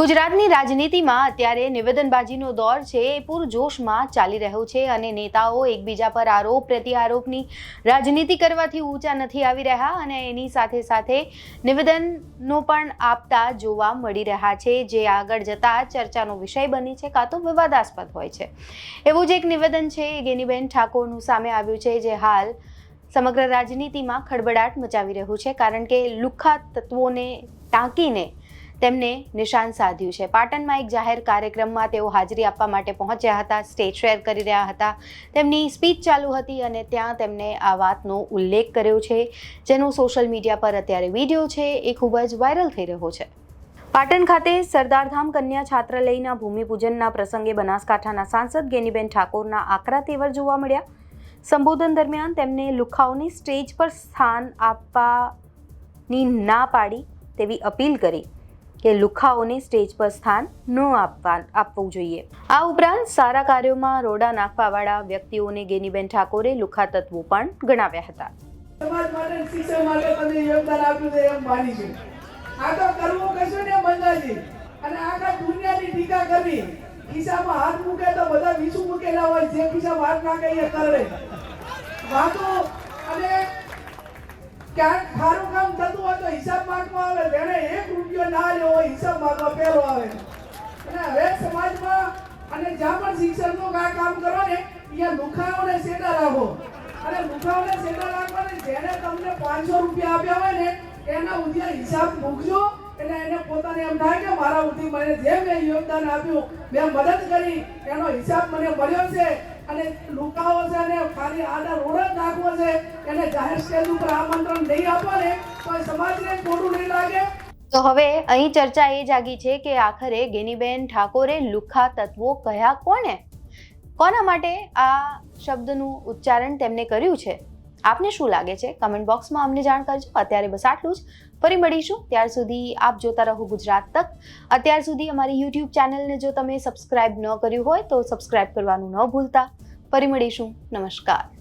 ગુજરાતની રાજનીતિમાં અત્યારે નિવેદનબાજીનો દોર છે એ પૂરજોશમાં ચાલી રહ્યો છે અને નેતાઓ એકબીજા પર આરોપ પ્રત્યારોપની રાજનીતિ કરવાથી ઊંચા નથી આવી રહ્યા અને એની સાથે સાથે નિવેદનો પણ આપતા જોવા મળી રહ્યા છે. જે આગળ જતા ચર્ચાનો વિષય બની છે કાં તો વિવાદાસ્પદ હોય છે. એવું જ એક નિવેદન છે એ ગેનીબેન ઠાકોરનું સામે આવ્યું છે, જે હાલ સમગ્ર રાજનીતિમાં ખળબડાટ મચાવી રહ્યું છે કારણ કે લુખ્ખા તત્વોને ટાંકીને તેમને નિશાન સાધ્યું છે. પાટણમાં એક જાહેર કાર્યક્રમમાં તેઓ હાજરી આપવા માટે પહોંચ્યા હતા. સ્ટેજ શેર કરી રહ્યા હતા. તેમની સ્પીચ ચાલુ હતી અને ત્યાં તેમણે આ વાતનો ઉલ્લેખ કર્યો છે, જેનો સોશિયલ મીડિયા પર અત્યારે વીડિયો છે, એ ખૂબ જ વાયરલ થઈ રહ્યો છે. પાટણ ખાતે સરદારધામ કન્યા છાત્રાલયના ભૂમિપૂજનના પ્રસંગે બનાસકાંઠાના સાંસદ ગેનીબેન ઠાકોરના આકરા તેવર જોવા મળ્યા. સંબોધન દરમિયાન તેમને લુખાઓની સ્ટેજ પર સ્થાન આપવાની ના પાડી તેવી અપીલ કરી. કે લુખાઓને સ્ટેજ પર સ્થાન ન આપવા આપવું જોઈએ. આ ઉપરાંત સારા કાર્યોમાં રોડા નાખવાવાળા વ્યક્તિઓને ગેનીબેન ઠાકોરે લુખા તત્વો પણ ગણાવ્યા હતા. અને ક્યાંક ખારું કામ થતું હોય તો હિસાબ માંગવા આવે. જેને એક રૂપિયો ના લેવો હિસાબ માંગવા પહેલો આવે. અને હવે સમાજમાં અને જ્યાં પણ શિક્ષણનું આ કામ કરો ને, અહીંયા લુખાઓને સેટા રાખો. અને લુખાઓને સેટા રાખો ને જેને તમને પાંચસો રૂપિયા આપ્યા હોય ને, એના ઉદ્યા હિસાબ મૂકજો. એટલે એને પોતાને એમ થાય કે મારા ઉધી મને જે મેં યોગદાન આપ્યું, મેં મદદ કરી, એનો હિસાબ મને મળ્યો છે. અને લુકાવો છે અને ખાલી આડા રોડ નાખવો છે. એને જાહેર સ્ટેજ ઉપર આમંત્રણ નહીં આપો ને તો સમાજને ખોટું નહીં લાગે. તો હવે અહીં ચર્ચા એ જાગી છે કે આખરે ગેનીબેન ઠાકોરે લુખ્ખા તત્વો કયા કોને કોના માટે આ શબ્દનું ઉચ્ચારણ તેમને કર્યું છે? આપને શું લાગે છે? કમેન્ટ બોક્સમાં અમને જાણ કરજો. અત્યારે બસ આટલું જ. ફરી મળીશું. ત્યાર સુધી આપ જોતા રહો ગુજરાત તક. અત્યાર સુધી અમારી યુટ્યુબ ચેનલને જો તમે સબસ્ક્રાઇબ ન કર્યું હોય તો સબસ્ક્રાઇબ કરવાનું ન ભૂલતા. ફરી મળીશું. નમસ્કાર.